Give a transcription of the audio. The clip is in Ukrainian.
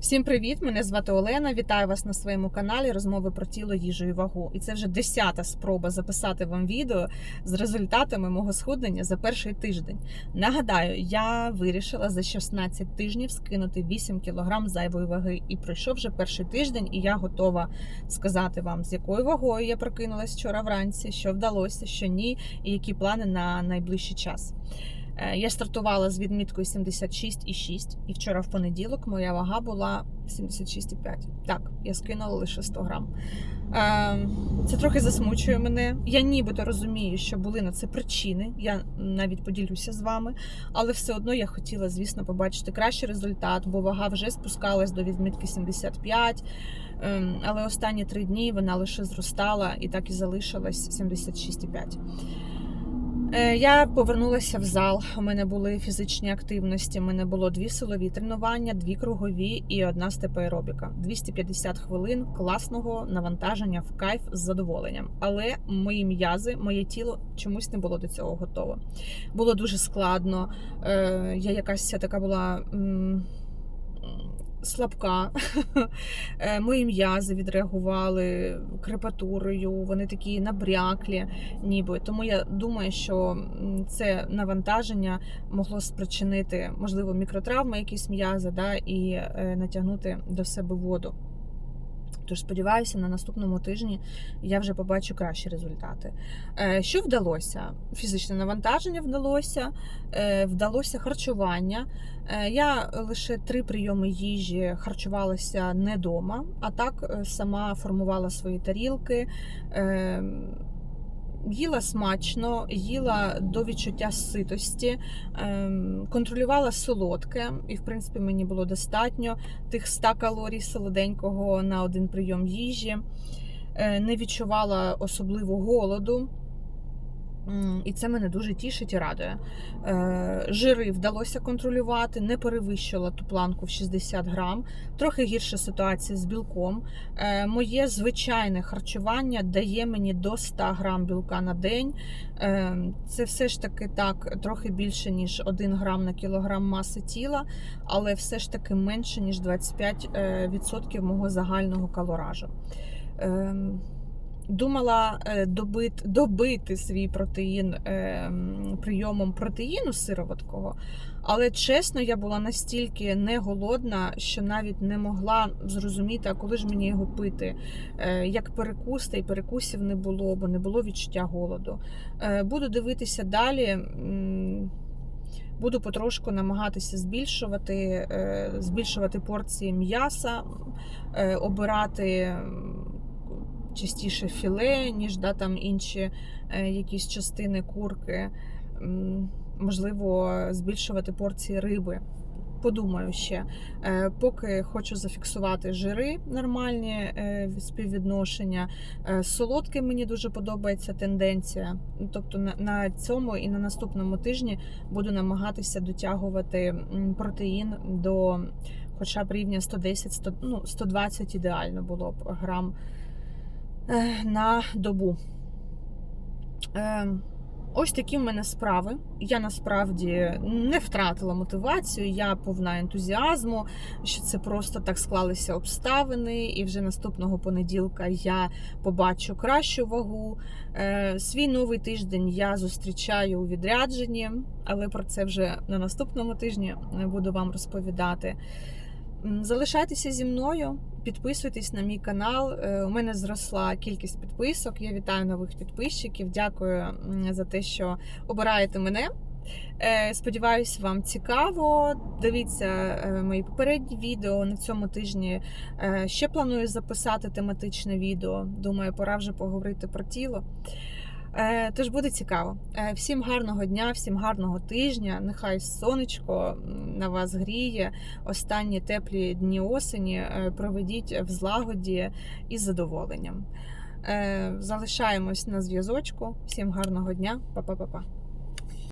Всім привіт! Мене звати Олена. Вітаю вас на своєму каналі Розмови про тіло, їжу і вагу. І це вже десята спроба записати вам відео з результатами мого схуднення за перший тиждень. Нагадаю, я вирішила за 16 тижнів скинути 8 кг зайвої ваги. І пройшов вже перший тиждень, і я готова сказати вам, з якою вагою я прокинулась вчора вранці, що вдалося, що ні, і які плани на найближчий час. Е, Я стартувала з відміткою 76,6, і вчора в понеділок моя вага була 76,5. Так, я скинула лише 100 грам. Е, Це трохи засмучує мене. Я нібито розумію, що були на це причини. Я навіть поділюся з вами, але все одно я хотіла, звісно, побачити кращий результат, бо вага вже спускалась до відмітки 75. Ем, Але останні три дні вона лише зростала і так і залишилась 76,5. Е, Я повернулася в зал. У мене були фізичні активності. У мене було дві силові тренування, дві кругові і одна степоаеробіка. 250 хвилин класного навантаження в кайф з задоволенням. Але мої м'язи, моє тіло чомусь не було до цього готове. Було дуже складно. Е, Я якась така була. Слабка, Е, мої м'язи відреагували крепатурою, вони такі набряклі, ніби. Тому я думаю, що це навантаження могло спричинити, можливо, мікротравми, якісь м'язи, да, і е, натягнути до себе воду. Тож сподіваюся, на наступному тижні я вже побачу кращі результати. Е, Що вдалося? Фізичне навантаження вдалося, е, вдалося харчування. Е, Я лише три прийоми їжі харчувалася не вдома, а так сама формувала свої тарілки. Їла смачно, їла до відчуття ситості, ем, контролювала солодке, і в принципі мені було достатньо тих 100 калорій солоденького на один прийом їжі. Е, Не відчувала особливо голоду. І це мене дуже тішить і радує. Е, Жири вдалося контролювати, не перевищила ту планку в 60 грам. Трохи гірша ситуація з білком. Е, Моє звичайне харчування дає мені до 100 грам білка на день. Е, Це все ж таки так, трохи більше, ніж 1 грам на кілограм маси тіла, але все ж таки менше, ніж 25% мого загального калоражу. Думала е, добит, добити свій протеїн е, прийомом протеїну сироваткого, але чесно, я була настільки не голодна, що навіть не могла зрозуміти, а коли ж мені його пити. Е, Як перекус, та перекусів не було, бо не було відчуття голоду. Буду дивитися далі. Буду потрошку намагатися збільшувати, збільшувати порції м'яса, обирати частіше філе, ніж да, там інші е, якісь частини курки. Можливо, збільшувати порції риби. Подумаю ще. Е, Поки хочу зафіксувати жири нормальні е, співвідношення. Солодке мені дуже подобається тенденція. Тобто на, цьому і на наступному тижні буду намагатися дотягувати протеїн до хоча б рівня 110, 100, ну, 120 ідеально було б грам на добу. Е, Ось такі в мене справи. Я насправді не втратила мотивацію, я повна ентузіазму, що це просто так склалися обставини, і вже наступного понеділка я побачу кращу вагу. Е, Свій новий тиждень я зустрічаю у відрядженні, але про це вже на наступному тижні буду вам розповідати. Залишайтеся зі мною, підписуйтесь на мій канал. Е, У мене зросла кількість підписок. Я вітаю нових підписчиків. Дякую за те, що обираєте мене. Е, Сподіваюсь, вам цікаво. Дивіться е, мої попередні відео. На цьому тижні ще планую записати тематичне відео. Думаю, пора вже поговорити про тіло. Е, Тож буде цікаво. Е, Всім гарного дня, всім гарного тижня. Нехай сонечко на вас гріє. Останні теплі дні осені е, проведіть в злагоді і з задоволенням. Залишаємось на зв'язочку. Всім гарного дня, Па-па-па-па.